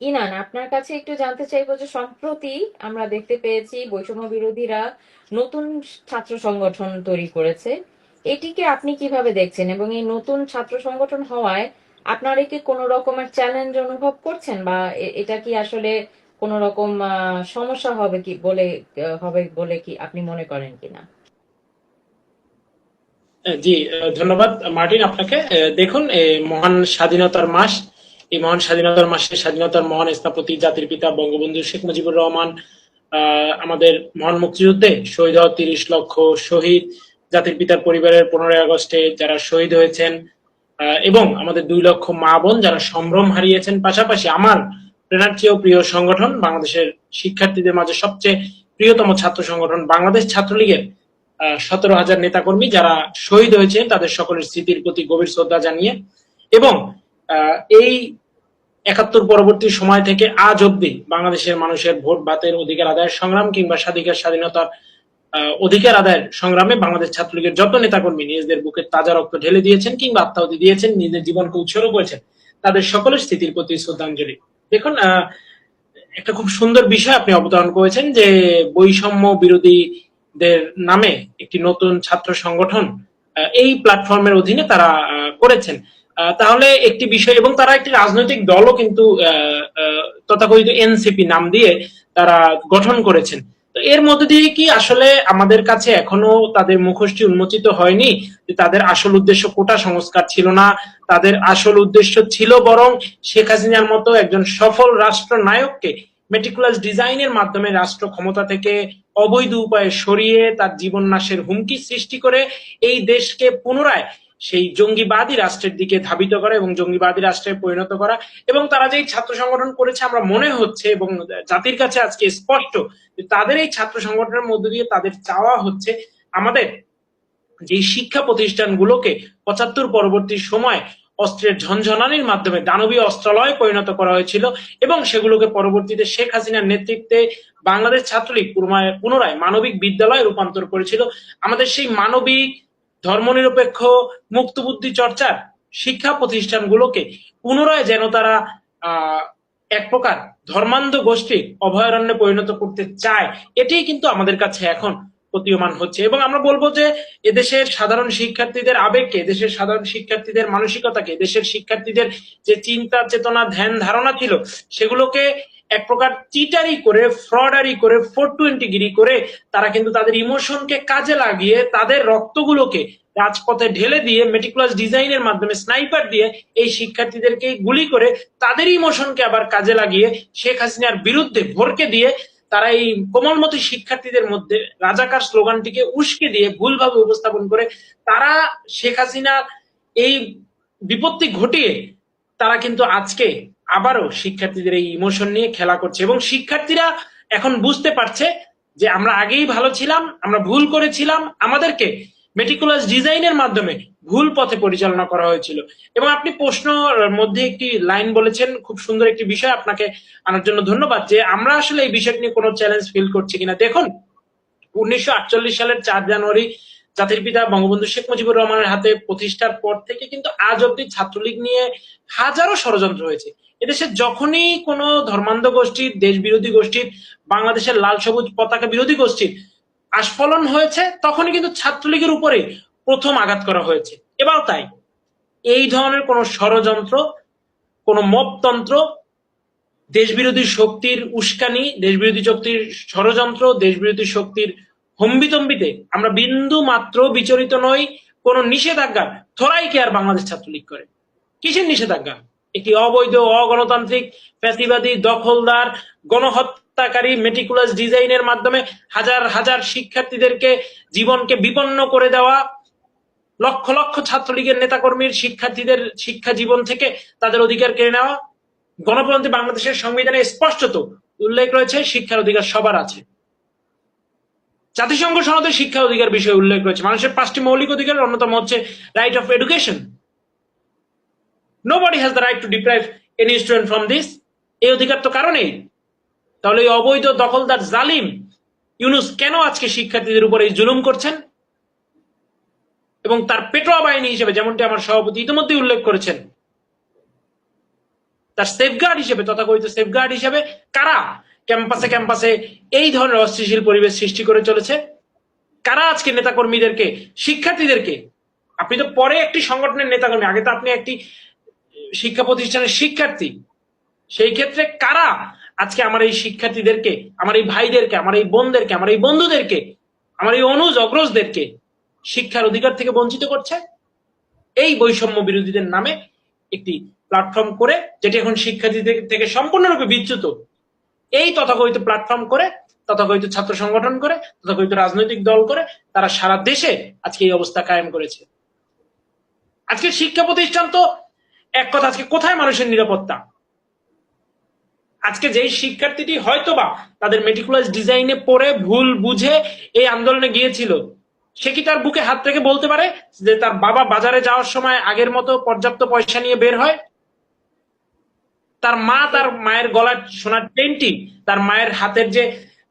ইনান, আপনার কাছে একটু জানতে চাইব যে সম্প্রতি আমরা দেখতে পেয়েছি বৈষম্য বিরোধীরা নতুন ছাত্র সংগঠন তৈরি করেছে। এটিকে আপনি কীভাবে দেখছেন? এবং এই নতুন ছাত্র সংগঠন হওয়ায় আপনারা কি কোনো রকমের চ্যালেঞ্জ অনুভব করছেন? বা এটা কি আসলে কোনো রকম সমস্যা হবে কি বলে হবে বলে কি আপনি মনে করেন কিনা? জি ধন্যবাদ মার্টিন আপনাকে। দেখুন মহান স্বাধীনতার মাস। এই মহান স্বাধীনতার মাসে স্বাধীনতার মহান স্থপতি জাতির পিতা বঙ্গবন্ধু শেখ মুজিবুর রহমান আমাদের মহান মুক্তিযুদ্ধে শহীদ হওয়া তিরিশ লক্ষ শহীদ জাতির পিতার পরিবারের পনেরোই আগস্টে যারা শহীদ হয়েছেন এবং আমাদের দুই লক্ষ মা বোন যারা সম্ভ্রম হারিয়েছেন, পাশাপাশি আমার প্রেরণার্থীয় প্রিয় সংগঠন বাংলাদেশের শিক্ষার্থীদের মাঝে সবচেয়ে প্রিয়তম ছাত্র সংগঠন বাংলাদেশ ছাত্রলীগের সতেরো হাজার নেতাকর্মী যারা শহীদ হয়েছেন তাদের সকলের স্মৃতির প্রতি গভীর শ্রদ্ধা জানিয়ে এবং এই একাত্তর পরবর্তী সময় থেকে আজ অব্দি বাংলাদেশের মানুষের ভোট ভাতের অধিকার আদায়ের সংগ্রাম কিংবা স্বাধিকার, স্বাধীনতার অধিকার আদায়ের সংগ্রামে বাংলাদেশ ছাত্রলীগের যত নেতাকর্মী নিজেদের বুকে তাজা রক্ত ঢেলে দিয়েছেন কিংবা আত্মাহুতি দিয়েছেন নিজের জীবনকে উৎসর্গ করেছেন, তাদের সকলের স্থিতির প্রতি শ্রদ্ধাঞ্জলি। দেখুন একটা খুব সুন্দর বিষয় আপনি অবতারণ করেছেন যে বৈষম্য বিরোধীদের নামে একটি নতুন ছাত্র সংগঠন এই প্ল্যাটফর্মের অধীনে তারা করেছেন। তাহলে একটি বিষয়, এবং তারা একটি রাজনৈতিক দলও কিন্তু তথাকথিত এনসিপি নাম দিয়ে তারা গঠন করেছেন। তো এর মধ্যে দিয়ে কি আসলে আমাদের কাছে এখনও তাদের মুখোশটি উন্মোচিত হয়নি যে তাদের আসল উদ্দেশ্য কোটা সংস্কার ছিল না? তাদের আসল উদ্দেশ্য ছিল বরং শেখ হাসিনার মতো একজন সফল রাষ্ট্র নায়ককে মেটিকুলাস ডিজাইনের মাধ্যমে রাষ্ট্র ক্ষমতা থেকে অবৈধ উপায়ে সরিয়ে তার জীবন নাশের হুমকি সৃষ্টি করে এই দেশকে পুনরায় সেই জঙ্গিবাদী রাষ্ট্রের দিকে ধাবিত করা এবং জঙ্গিবাদী রাষ্ট্রে পরিণত করা এবং তারা যেই ছাত্র সংগঠন করেছে, আমরা মনে হচ্ছে এবং জাতির কাছে আজকে স্পষ্ট তাদের এই ছাত্র সংগঠনের মধ্য দিয়ে তাদের চাওয়া হচ্ছে আমাদের যে শিক্ষা প্রতিষ্ঠানগুলোকে পঁচাত্তর পরবর্তী সময় অস্ত্রের ঝনঝনানির মাধ্যমে দানবীয় অস্ত্রালয়ে পরিণত করা হয়েছিল এবং সেগুলোকে পরবর্তীতে শেখ হাসিনার নেতৃত্বে বাংলাদেশ ছাত্রলীগ পুনরায় মানবিক বিদ্যালয়ে রূপান্তর করেছিল। আমাদের সেই মানবিক ধর্মনিরপেক্ষ মুক্তবুদ্ধি চর্চার শিক্ষা প্রতিষ্ঠানগুলোকে পুনরায় যেন তারা এক প্রকার ধর্মান্ধ গোষ্ঠী অভয়ারণ্যে পরিণত করতে চায়, এটাই কিন্তু আমাদের কাছে এখন প্রতীয়মান হচ্ছে। এবং আমরা বলব যে এদেশের সাধারণ শিক্ষার্থীদের আবেগকে, এদেশের সাধারণ শিক্ষার্থীদের মানসিকতাকে, এদেশের শিক্ষার্থীদের যে চিন্তা, চেতনা, ধ্যান, ধারণা ছিল, সেগুলোকে এক প্রকার চিটারি করে ফ্রডারি করে ফোর টোয়েন্টি গিরি করে, তারা কিন্তু তাদের ইমোশনকে কাজে লাগিয়ে তাদের রক্তগুলোকে রাজপথে ঢেলে দিয়ে মেটিকুলাস ডিজাইনের মাধ্যমে স্নাইপার দিয়ে এই শিক্ষার্থীদেরকে গুলি করে তাদের ইমোশনকে আবার কাজে লাগিয়ে শেখ হাসিনার বিরুদ্ধে ভরকে দিয়ে তারা এই কোমলমতি শিক্ষার্থীদের মধ্যে রাজাকার স্লোগানটিকে উস্কে দিয়ে ভুলভাবে উপস্থাপন করে তারা শেখ হাসিনার এই বিপত্তি ঘটিয়ে তারা কিন্তু আজকে আবারও শিক্ষার্থীদের এই ইমোশন নিয়ে খেলা করছে এবং শিক্ষার্থীরা এখন বুঝতে পারছে যে আমরা আগেই ভালো ছিলাম, আমরা ভুল করেছিলাম, আমাদেরকে মেটিকুলাস ডিজাইনের মাধ্যমে ভুল পথে পরিচালনা করা হয়েছিল। এবং আপনি প্রশ্ন মধ্যে একটি লাইন বলেছেন, খুব সুন্দর একটি বিষয় আপনাকে আনার জন্য ধন্যবাদ যে আমরা আসলে এই বিষয়টি নিয়ে কোনো চ্যালেঞ্জ ফিল করছি কিনা। দেখুন, উনিশশো আটচল্লিশ সালের চার জানুয়ারি জাতির পিতা বঙ্গবন্ধু শেখ মুজিবুর রহমানের হাতে প্রতিষ্ঠার পর থেকে কিন্তু আজ অব্দি ছাত্রলীগ নিয়ে হাজারো ষড়যন্ত্র হয়েছে। এদেশে যখনই কোনো ধর্মান্ধ গোষ্ঠীর দেশ বিরোধী গোষ্ঠীর বাংলাদেশের লাল সবুজ পতাকা বিরোধী গোষ্ঠীর আস্ফলন হয়েছে, তখনই কিন্তু ছাত্রলীগের উপরে প্রথম আঘাত করা হয়েছে। এবার তাই। এই ধরনের কোনো ষড়যন্ত্র, কোনো মপতন্ত্র, দেশবিরোধী শক্তির উস্কানি, দেশবিরোধী শক্তির ষড়যন্ত্র, দেশবিরোধী শক্তির হম্বিতম্বিতে আমরা বিন্দু মাত্র বিচলিত নই, কোন নিষেধাজ্ঞা থরাই কে আর বাংলাদেশ ছাত্রলীগ করে? কিসের নিষেধাজ্ঞা? একটি অবৈধ, অগণতান্ত্রিক, ফ্যাসিবাদী, দখলদার, গণহত্যাকারী মেটিকুলাস ডিজাইনের মাধ্যমে হাজার হাজার শিক্ষার্থীদেরকে জীবনকে বিপন্ন করে দেওয়া, লক্ষ লক্ষ ছাত্রলীগের নেতাকর্মীর শিক্ষার্থীদের শিক্ষা জীবন থেকে তাদের অধিকার কেড়ে নেওয়া। গণপ্রজাতন্ত্রী বাংলাদেশের সংবিধানে স্পষ্টত উল্লেখ রয়েছে, শিক্ষার অধিকার সবার আছে। জাতিসংঘ সনদের শিক্ষা অধিকার বিষয়ে উল্লেখ রয়েছে। মানুষের পাঁচটি মৌলিক অধিকারের অন্যতম হচ্ছে right of education no nobody has the right to deprive any student from this এই অধিকার তো কারণেই তাহলে এই অবৈধ দখলদার জালিম ইউনুস কেন আজকে শিক্ষার্থীদের উপর এই জুলুম করছেন? এবং তার পেটোয়া বাহিনী হিসেবে, যেমনটি আমার সভাপতি ইতিমধ্যে উল্লেখ করেছেন, তার সেফগার্ড হিসেবে, তথাকথিত সেফগার্ড হিসেবে কারা ক্যাম্পাসে ক্যাম্পাসে এই ধরনের অস্থিতিশীল পরিবেশ সৃষ্টি করে চলেছে। কারা আজকে নেতাকর্মীদেরকে, শিক্ষার্থীদেরকে, আপনি তো পরে একটি সংগঠনের নেতাকর্মী, আগে তো আপনি একটি শিক্ষা প্রতিষ্ঠানের শিক্ষার্থী, সেই ক্ষেত্রে কারা আজকে আমার এই শিক্ষার্থীদেরকে, আমার এই ভাইদেরকে, আমার এই বোনদেরকে, আমার এই বন্ধুদেরকে, আমার এই অনুজ অগ্রজদেরকে শিক্ষার অধিকার থেকে বঞ্চিত করছে? এই বৈষম্য বিরোধীদের নামে একটি প্ল্যাটফর্ম করে, যেটি এখন শিক্ষার্থীদের থেকে সম্পূর্ণরূপে বিচ্যুত এই তথাকথিত প্ল্যাটফর্ম করে, তথাকথিত ছাত্র সংগঠন করে, তথাকথিত রাজনৈতিক দল করে, তারা সারা দেশে আজকে এই অবস্থা কায়েম করেছে। আজকে শিক্ষা প্রতিষ্ঠান তো এক কথা, আজকে কোথায় মানুষের নিরাপত্তা? আজকে যেই শিক্ষার্থীটি হয়তোবা তাদের মেটিকুলাস ডিজাইনে পড়ে, ভুল বুঝে এই আন্দোলনে গিয়েছিল, সে কি তার বুকে হাত রেখে বলতে পারে যে তার বাবা বাজারে যাওয়ার সময় আগের মতো পর্যাপ্ত পয়সা নিয়ে বের হয়? তার মা তার মায়ের গলার সোনার চেনটি তার মায়ের হাতের যে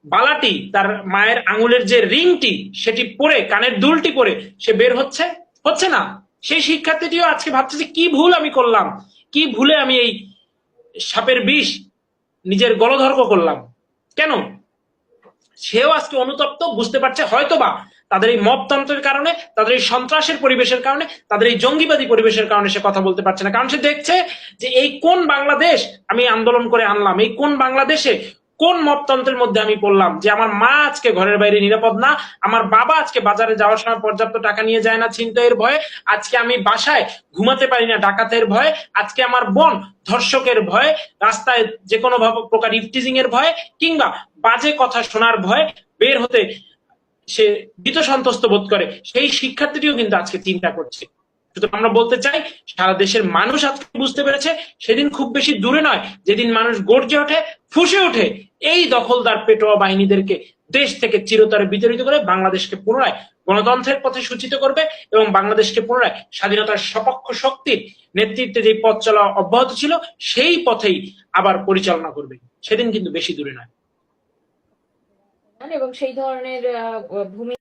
বালাটি, তার মায়ের আঙুলের যে রিংটি, সেটি পরে, কানের দুলটি পরে সে বের হচ্ছে হচ্ছে না। সেই শিক্ষার্থীটিও আজকে ভাবছে যে কি ভুল আমি করলাম, কি ভুলে আমি এই সাপের বিষ নিজের গলধর্ক করলাম। কেন? সেও আজকে অনুতপ্ত, বুঝতে পারছে, হয়তোবা তাদের এই মপতন্ত্রের কারণে, তাদের এই সন্ত্রাসের পরিবেশের কারণে, তাদের এই জঙ্গিবাদী পরিবেশের কারণে সে কথা বলতে পারছে না। কারণ সে দেখছে যে এই কোন বাংলাদেশ আমি আন্দোলন করে আনলাম, এই কোন বাংলাদেশে কোন মপতন্ত্রের মধ্যে আমি পড়লাম যে আমার মা আজকে ঘরের বাইরে নিরাপদ না, আমার বাবা আজকে বাজারে যাওয়ার সময় পর্যাপ্ত টাকা নিয়ে যায় না ছিনতাইয়ের ভয়ে, আজকে আমি বাসায় ঘুমাতে পারি না ডাকাতের ভয়ে, আজকে আমার বোন ধর্ষকের ভয়ে, রাস্তায় যে কোনো প্রকার ইফটিজিং এর ভয়ে, কিংবা বাজে কথা শোনার ভয়ে বের হতে সে ভীত সন্ত্রস্ত বোধ করে। সেই শিক্ষার্থীটিও কিন্তু আজকে চিন্তা করছে। সুতরাং আমরা বলতে চাই, সারা দেশের মানুষ আজকে বুঝতে পেরেছে, সেদিন খুব বেশি দূরে নয়, যেদিন মানুষ গর্জে ওঠে, ফুসে ওঠে, এই দখলদার পেটোয়া বাহিনীদেরকে দেশ থেকে চিরতরে বিতাড়িত করে বাংলাদেশকে পুনরায় গণতন্ত্রের পথে সূচিত করবে এবং বাংলাদেশকে পুনরায় স্বাধীনতার সপক্ষ শক্তির নেতৃত্বে যে পথ চলা অব্যাহত ছিল, সেই পথেই আবার পরিচালনা করবে। সেদিন কিন্তু বেশি দূরে নয়। এবং সেই ধরনের ভূমি